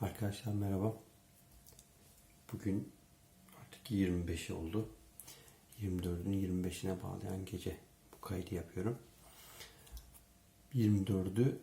Arkadaşlar merhaba. Bugün artık 25'i oldu. 24'ün 25'ine bağlayan gece bu kaydı yapıyorum. 24'ü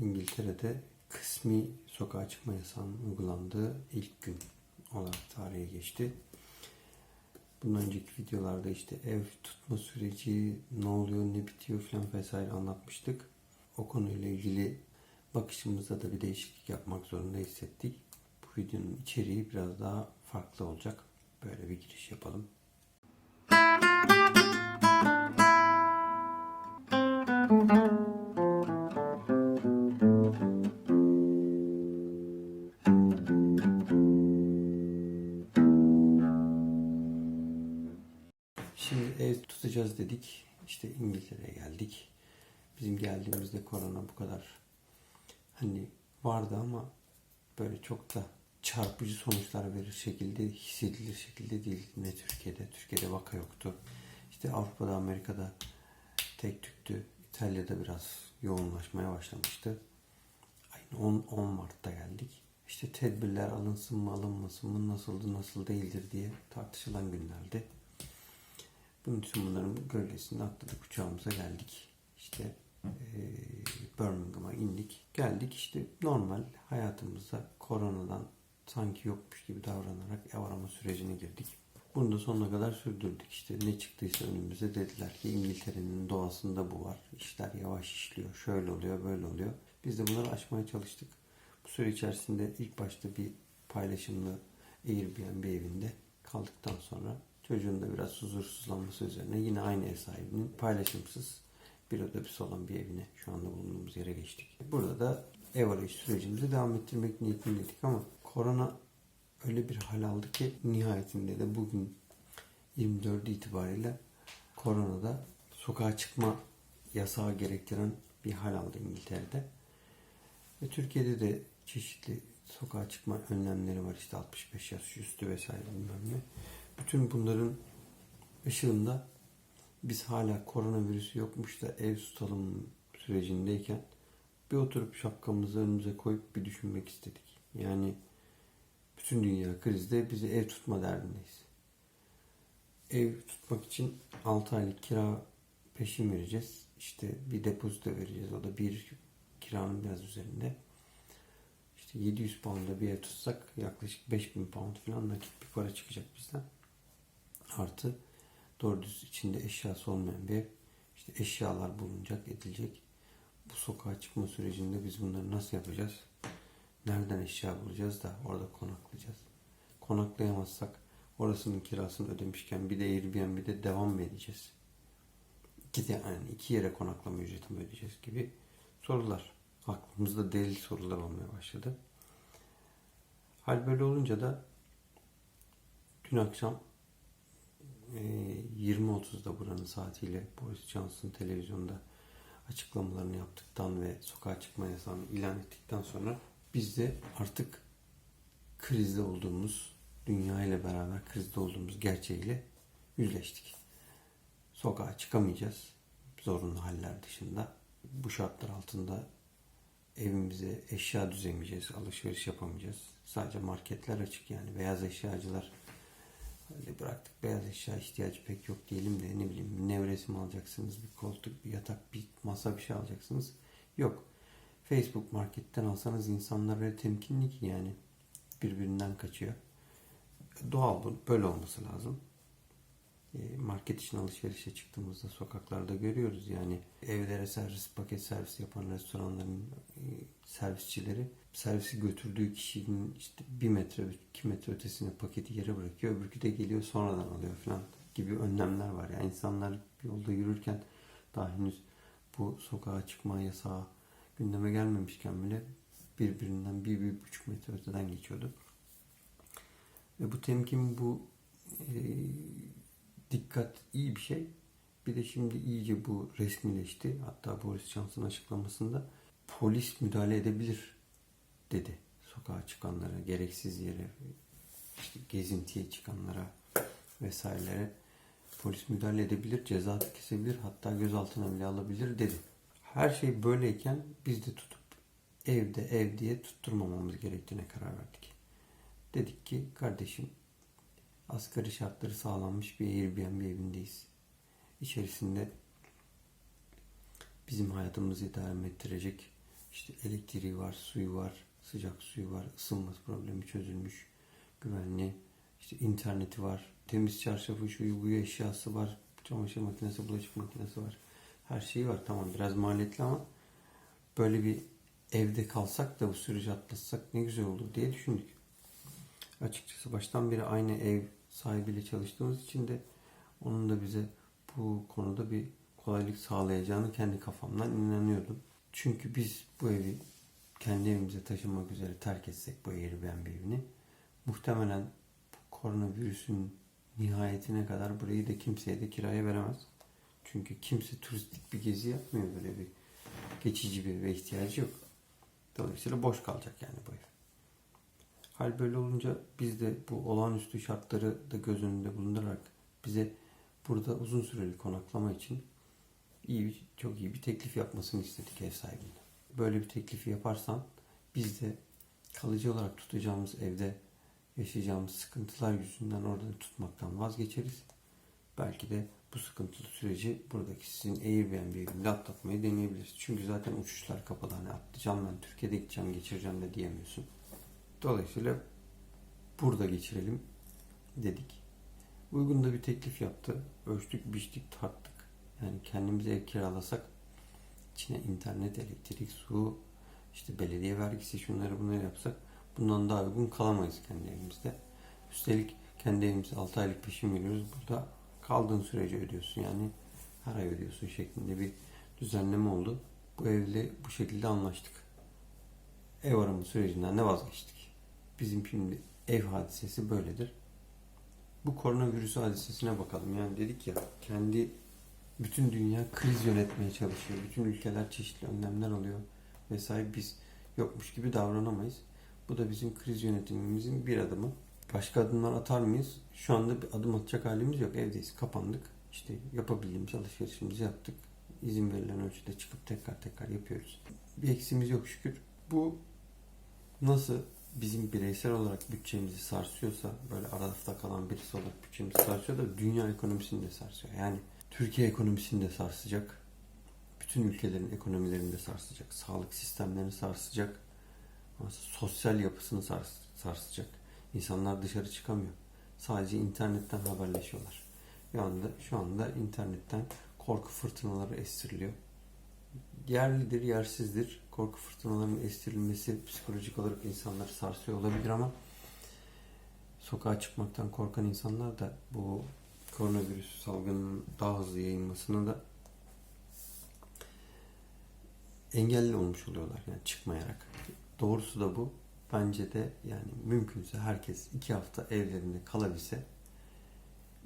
İngiltere'de kısmi sokağa çıkma yasağının uygulandığı ilk gün olarak tarihe geçti. Bundan önceki videolarda işte ev tutma süreci, ne oluyor, ne bitiyor falan vesaire anlatmıştık. O konuyla ilgili bakışımızda da bir değişiklik yapmak zorunda hissettik. Bu videonun içeriği biraz daha farklı olacak. Böyle bir giriş yapalım. Şimdi ev tutacağız dedik. İşte İngiltere'ye geldik. Bizim geldiğimizde korona bu kadar hani vardı ama böyle çok da çarpıcı sonuçlar verir şekilde hissedilir şekilde değil ne Türkiye'de. Türkiye'de vaka yoktu. İşte Avrupa'da Amerika'da tek tüktü. İtalya'da biraz yoğunlaşmaya başlamıştı. Ayın 10, 10 Mart'ta geldik. İşte tedbirler alınsın mı alınmasın mı nasıldı nasıl değildir diye tartışılan günlerdi. Bunun için bunların gölgesinde atladık uçağımıza geldik. İşte eee Birmingham'a indik. Geldik işte normal hayatımıza koronadan sanki yokmuş gibi davranarak ev arama sürecine girdik. Bunu da sonuna kadar sürdürdük. İşte ne çıktıysa önümüze dediler ki İngiltere'nin doğasında bu var. İşler yavaş işliyor. Şöyle oluyor, böyle oluyor. Biz de bunları aşmaya çalıştık. Bu süre içerisinde ilk başta bir paylaşımlı Airbnb evinde kaldıktan sonra çocuğun da biraz huzursuzlanması üzerine yine aynı ev sahibinin paylaşımsız bir oda bir salon bir evine şu anda bulunduğumuz yere geçtik. Burada da ev arayış sürecimizi devam ettirmek niyetindeydik ama korona öyle bir hal aldı ki nihayetinde de bugün 24 itibariyle koronada sokağa çıkma yasağı gerektiren bir hal aldı İngiltere'de. Ve Türkiye'de de çeşitli sokağa çıkma önlemleri var. İşte 65 yaş üstü vesaire bilmem ne. Bütün bunların ışığında biz hala koronavirüsü yokmuş da ev tutalım sürecindeyken bir oturup şapkamızı önümüze koyup bir düşünmek istedik. Yani bütün dünya krizde bizi ev tutma derdindeyiz. Ev tutmak için 6 aylık kira peşin vereceğiz. İşte bir depozito vereceğiz. O da bir kiranın biraz üzerinde. İşte 700 pound'a bir ev tutsak yaklaşık 5000 pound falan nakit bir para çıkacak bizden. Artı doğru düz içinde eşyası olmayan bir ev. İşte eşyalar bulunacak, edilecek. Bu sokağa çıkma sürecinde biz bunları nasıl yapacağız? Nereden eşya bulacağız da orada konaklayacağız? Konaklayamazsak orasının kirasını ödemişken bir de Airbnb'de devam mı edeceğiz? İki, de, yani iki yere konaklama ücreti mi ödeyeceğiz gibi sorular. Aklımızda deli sorular olmaya başladı. Hal böyle olunca da dün akşam 20.30'da buranın saatiyle Boris Johnson televizyonda açıklamalarını yaptıktan ve sokağa çıkma yasağını ilan ettikten sonra biz de artık krizde olduğumuz, dünya ile beraber krizde olduğumuz gerçeğiyle yüzleştik. Sokağa çıkamayacağız zorunlu haller dışında. Bu şartlar altında evimize eşya düzemeyeceğiz, alışveriş yapamayacağız. Sadece marketler açık yani beyaz eşyacılar öyle bıraktık. Beyaz eşya ihtiyacı pek yok diyelim de ne bileyim nevresim mi alacaksınız, bir koltuk, bir yatak, bir masa bir şey alacaksınız. Yok. Facebook marketten alsanız insanlar öyle temkinli ki yani birbirinden kaçıyor. Doğal bu. Böyle olması lazım. E, Market için alışverişe çıktığımızda sokaklarda görüyoruz yani evlere servis, paket servis yapan restoranların e, servisçileri servisi götürdüğü kişinin işte bir metre, iki metre ötesine paketi yere bırakıyor. Öbürkü de geliyor sonradan alıyor falan gibi önlemler var. Yani insanlar yolda yürürken daha henüz bu sokağa çıkma yasağı gündeme gelmemişken bile birbirinden bir, bir buçuk metre öteden geçiyordu. Ve bu temkin, bu e, dikkat iyi bir şey. Bir de şimdi iyice bu resmileşti. Hatta Boris Johnson açıklamasında polis müdahale edebilir dedi. Sokağa çıkanlara, gereksiz yere, işte gezintiye çıkanlara vesairelere polis müdahale edebilir, ceza kesebilir, hatta gözaltına bile alabilir dedi. Her şey böyleyken biz de tutup evde ev diye tutturmamamız gerektiğine karar verdik. Dedik ki kardeşim asgari şartları sağlanmış bir Airbnb evindeyiz. İçerisinde bizim hayatımızı idare ettirecek işte elektriği var, suyu var, sıcak suyu var, ısınma problemi çözülmüş, güvenli, işte interneti var, temiz çarşafı, şuyu buyu eşyası var, çamaşır makinesi, bulaşık makinesi var. Her şeyi var. Tamam biraz maliyetli ama böyle bir evde kalsak da bu süreci atlatsak ne güzel olur diye düşündük. Açıkçası baştan beri aynı ev sahibiyle çalıştığımız için de onun da bize bu konuda bir kolaylık sağlayacağını kendi kafamdan inanıyordum. Çünkü biz bu evi kendi evimize taşınmak üzere terk etsek bu Airbnb evini muhtemelen koronavirüsün nihayetine kadar burayı da kimseye de kiraya veremez. Çünkü kimse turistik bir gezi yapmıyor böyle bir geçici bir eve ihtiyacı yok. Dolayısıyla boş kalacak yani bu ev. Hal böyle olunca biz de bu olağanüstü şartları da göz önünde bulundurarak bize burada uzun süreli konaklama için iyi bir, çok iyi bir teklif yapmasını istedik ev sahibinden. Böyle bir teklifi yaparsan biz de kalıcı olarak tutacağımız evde yaşayacağımız sıkıntılar yüzünden orada tutmaktan vazgeçeriz. Belki de bu sıkıntılı süreci buradaki sizin Airbnb evinde atlatmayı deneyebiliriz. Çünkü zaten uçuşlar kapalı. Hani atlayacağım ben Türkiye'de gideceğim geçireceğim de diyemiyorsun. Dolayısıyla burada geçirelim dedik. Uygun da bir teklif yaptı. Ölçtük, biçtik, tarttık. Yani kendimize ev kiralasak içine internet, elektrik, su, işte belediye vergisi şunları bunları yapsak bundan daha uygun kalamayız kendi evimizde. Üstelik kendi evimize 6 aylık peşin veriyoruz. Burada kaldığın sürece ödüyorsun. Yani her ay ödüyorsun şeklinde bir düzenleme oldu. Bu evle bu şekilde anlaştık. Ev arama sürecinden de vazgeçtik. Bizim şimdi ev hadisesi böyledir. Bu koronavirüs hadisesine bakalım. Yani dedik ya kendi bütün dünya kriz yönetmeye çalışıyor. Bütün ülkeler çeşitli önlemler alıyor vesaire. Biz yokmuş gibi davranamayız. Bu da bizim kriz yönetimimizin bir adımı. Başka adımlar atar mıyız? Şu anda bir adım atacak halimiz yok. Evdeyiz, kapandık. İşte yapabildiğimiz alışverişimizi yaptık. İzin verilen ölçüde çıkıp tekrar tekrar yapıyoruz. Bir eksimiz yok şükür. Bu nasıl bizim bireysel olarak bütçemizi sarsıyorsa, böyle arafta kalan birisi olarak bütçemizi sarsıyor da dünya ekonomisini de sarsıyor. Yani Türkiye ekonomisini de sarsacak. Bütün ülkelerin ekonomilerini de sarsacak. Sağlık sistemlerini sarsacak. Sosyal yapısını sars sarsacak. İnsanlar dışarı çıkamıyor. Sadece internetten haberleşiyorlar. Şu anda, şu anda internetten korku fırtınaları estiriliyor. Yerlidir, yersizdir. Korku fırtınalarının estirilmesi psikolojik olarak insanları sarsıyor olabilir ama sokağa çıkmaktan korkan insanlar da bu koronavirüs salgının daha hızlı yayılmasını da engelli olmuş oluyorlar yani çıkmayarak. Doğrusu da bu. Bence de yani mümkünse herkes iki hafta evlerinde kalabilse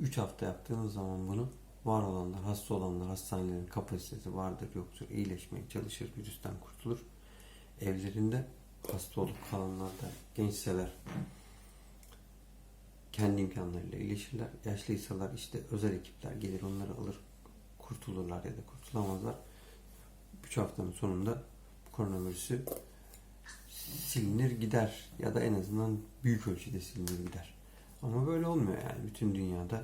üç hafta yaptığınız zaman bunu var olanlar, hasta olanlar hastanelerin kapasitesi vardır yoktur. iyileşmeye çalışır, virüsten kurtulur. Evlerinde hasta olup kalanlar da gençseler kendi imkanlarıyla iyileşirler. Yaşlıysalar işte özel ekipler gelir onları alır kurtulurlar ya da kurtulamazlar. 3 haftanın sonunda koronavirüsü silinir gider ya da en azından büyük ölçüde silinir gider. Ama böyle olmuyor yani bütün dünyada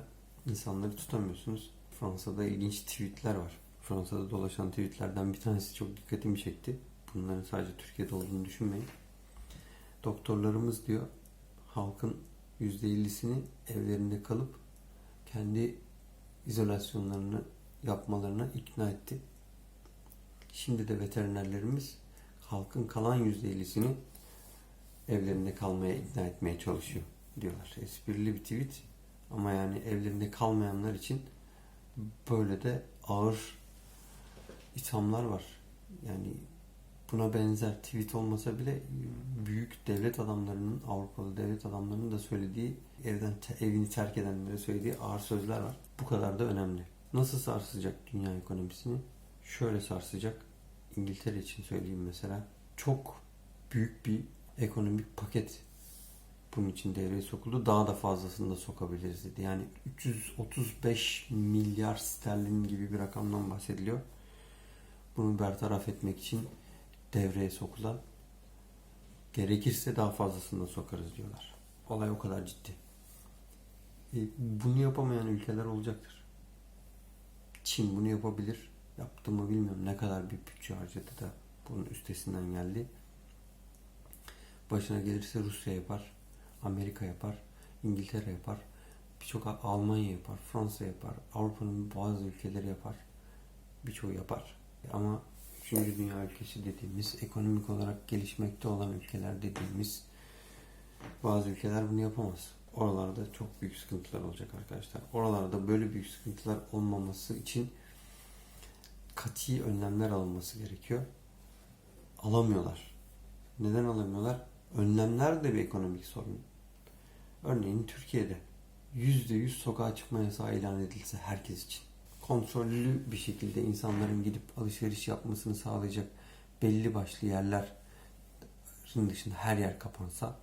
insanları tutamıyorsunuz. Fransa'da ilginç tweetler var. Fransa'da dolaşan tweetlerden bir tanesi çok dikkatimi çekti. Bunların sadece Türkiye'de olduğunu düşünmeyin. Doktorlarımız diyor halkın %50'sini evlerinde kalıp kendi izolasyonlarını yapmalarına ikna etti. Şimdi de veterinerlerimiz halkın kalan %50'sini evlerinde kalmaya ikna etmeye çalışıyor diyorlar. Esprili bir tweet ama yani evlerinde kalmayanlar için böyle de ağır ithamlar var. Yani buna benzer tweet olmasa bile büyük devlet adamlarının, Avrupalı devlet adamlarının da söylediği, evden evini terk edenlere söylediği ağır sözler var. Bu kadar da önemli. Nasıl sarsacak dünya ekonomisini? Şöyle sarsacak. İngiltere için söyleyeyim mesela. Çok büyük bir ekonomik paket bunun için devreye sokuldu. Daha da fazlasını da sokabiliriz dedi. Yani 335 milyar sterlin gibi bir rakamdan bahsediliyor. Bunu bertaraf etmek için devreye sokulan Gerekirse daha fazlasını da sokarız diyorlar. Olay o kadar ciddi. E, bunu yapamayan ülkeler olacaktır. Çin bunu yapabilir. Yaptı mı bilmiyorum. Ne kadar bir bütçe harcadı da bunun üstesinden geldi. Başına gelirse Rusya yapar. Amerika yapar. İngiltere yapar. Birçok Almanya yapar. Fransa yapar. Avrupa'nın bazı ülkeleri yapar. Birçoğu yapar. Ama 3. dünya ülkesi dediğimiz, ekonomik olarak gelişmekte olan ülkeler dediğimiz bazı ülkeler bunu yapamaz. Oralarda çok büyük sıkıntılar olacak arkadaşlar. Oralarda böyle büyük sıkıntılar olmaması için kati önlemler alınması gerekiyor. Alamıyorlar. Neden alamıyorlar? Önlemler de bir ekonomik sorun. Örneğin Türkiye'de %100 sokağa çıkma yasağı ilan edilse herkes için kontrollü bir şekilde insanların gidip alışveriş yapmasını sağlayacak belli başlı yerlerin dışında her yer kapansa,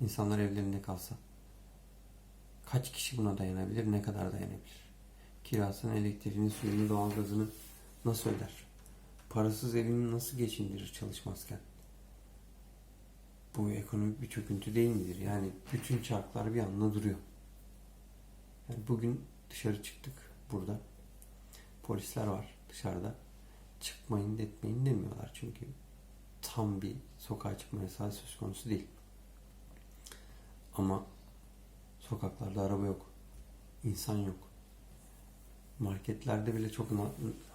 insanlar evlerinde kalsa kaç kişi buna dayanabilir, ne kadar dayanabilir? Kirasını, elektriğini, suyunu, doğalgazını nasıl öder? Parasız evini nasıl geçindirir çalışmazken? Bu ekonomik bir çöküntü değil midir? Yani bütün çarklar bir anda duruyor. Yani bugün dışarı çıktık burada. Polisler var dışarıda. Çıkmayın etmeyin demiyorlar çünkü tam bir sokağa çıkma yasağı söz konusu değil. Ama sokaklarda araba yok. insan yok. Marketlerde bile çok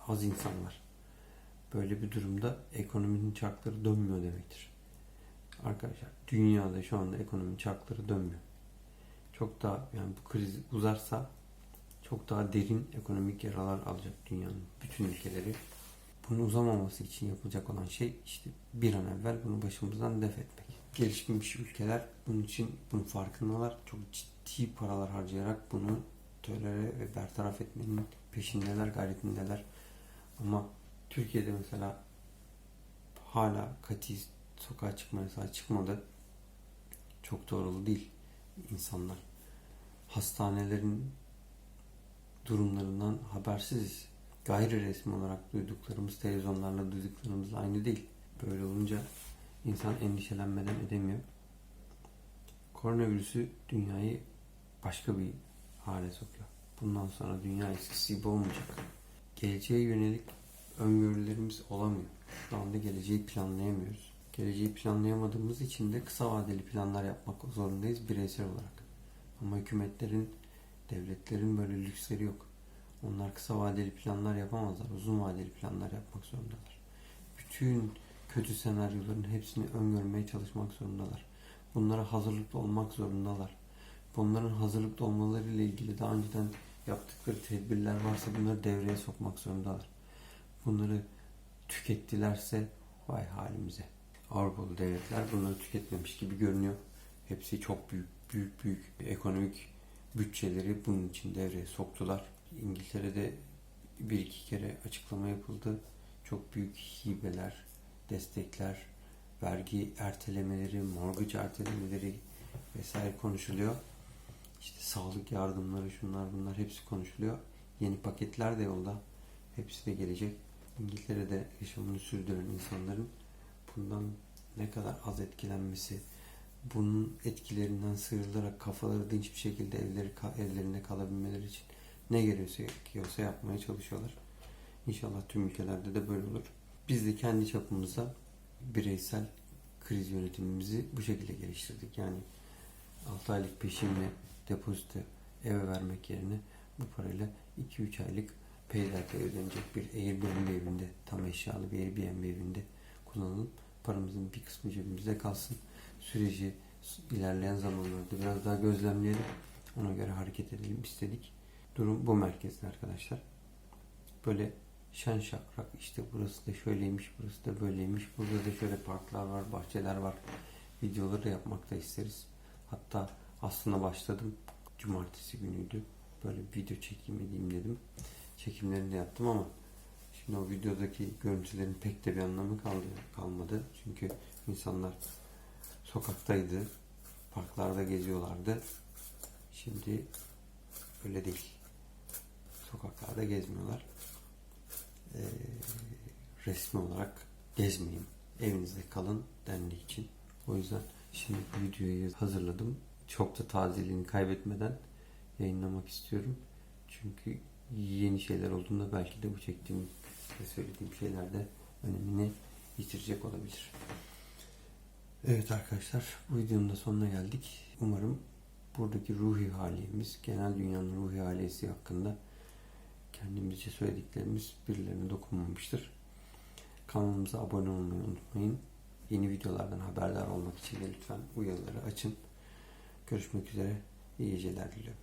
az insan var. Böyle bir durumda ekonominin çarkları dönmüyor demektir. Arkadaşlar dünyada şu anda ekonominin çarkları dönmüyor. Çok daha yani bu kriz uzarsa çok daha derin ekonomik yaralar alacak dünyanın bütün ülkeleri. Bunun uzamaması için yapılacak olan şey işte bir an evvel bunu başımızdan def etmek. Gelişmiş ülkeler bunun için bunun farkındalar. Çok ciddi paralar harcayarak bunu tölere ve bertaraf etmenin peşindeler, gayretindeler. Ama Türkiye'de mesela hala kati sokağa çıkma yasağı çıkmadı. Çok doğru değil insanlar. Hastanelerin durumlarından habersiziz. Gayri resmi olarak duyduklarımız televizyonlarla duyduklarımızla aynı değil. Böyle olunca insan endişelenmeden edemiyor. Koronavirüsü dünyayı başka bir hale sokuyor. Bundan sonra dünya eskisi gibi olmayacak. Geleceğe yönelik öngörülerimiz olamıyor. Şu anda geleceği planlayamıyoruz. Geleceği planlayamadığımız için de kısa vadeli planlar yapmak zorundayız bireysel olarak. Ama hükümetlerin, devletlerin böyle lüksleri yok. Onlar kısa vadeli planlar yapamazlar. Uzun vadeli planlar yapmak zorundalar. Bütün kötü senaryoların hepsini öngörmeye çalışmak zorundalar. Bunlara hazırlıklı olmak zorundalar. Bunların hazırlıklı olmaları ile ilgili daha önceden yaptıkları tedbirler varsa bunları devreye sokmak zorundalar. Bunları tükettilerse vay halimize. Avrupalı devletler bunları tüketmemiş gibi görünüyor. Hepsi çok büyük büyük büyük ekonomik bütçeleri bunun için devreye soktular. İngiltere'de bir iki kere açıklama yapıldı. Çok büyük hibeler, destekler, vergi ertelemeleri, mortgage ertelemeleri vesaire konuşuluyor. İşte sağlık yardımları, şunlar bunlar hepsi konuşuluyor. Yeni paketler de yolda. Hepsi de gelecek. İngiltere'de yaşamını sürdüren insanların bundan ne kadar az etkilenmesi, bunun etkilerinden sıyrılarak kafaları dinç bir şekilde evleri evlerinde kalabilmeleri için ne gerekiyorsa yapmaya çalışıyorlar. İnşallah tüm ülkelerde de böyle olur. Biz de kendi çapımızda bireysel kriz yönetimimizi bu şekilde geliştirdik. Yani 6 aylık peşinle depozito eve vermek yerine bu parayla 2-3 aylık peyderpey ödenecek bir Airbnb evinde, tam eşyalı bir Airbnb evinde kullanılıp paramızın bir kısmı cebimizde kalsın. Süreci ilerleyen zamanlarda biraz daha gözlemleyelim. Ona göre hareket edelim istedik. Durum bu merkezde arkadaşlar. Böyle şen şakrak işte burası da şöyleymiş, burası da böyleymiş. Burada da şöyle parklar var, bahçeler var. Videoları da yapmak da isteriz. Hatta aslında başladım. Cumartesi günüydü. Böyle video çekeyim edeyim dedim. Çekimlerini de yaptım ama şimdi o videodaki görüntülerin pek de bir anlamı kalmadı. Çünkü insanlar sokaktaydı. Parklarda geziyorlardı. Şimdi öyle değil. Sokaklarda gezmiyorlar. Ee, resmi olarak gezmeyin. Evinizde kalın dendiği için O yüzden şimdi videoyu hazırladım. Çok da tazeliğini kaybetmeden yayınlamak istiyorum. Çünkü yeni şeyler olduğunda belki de bu çektiğim ve söylediğim şeyler de önemini yitirecek olabilir. Evet arkadaşlar bu videonun da sonuna geldik. Umarım buradaki ruhi halimiz, genel dünyanın ruhi halisi hakkında kendimizce söylediklerimiz birilerine dokunmamıştır. Kanalımıza abone olmayı unutmayın. Yeni videolardan haberdar olmak için de lütfen uyarıları açın. Görüşmek üzere. İyi geceler diliyorum.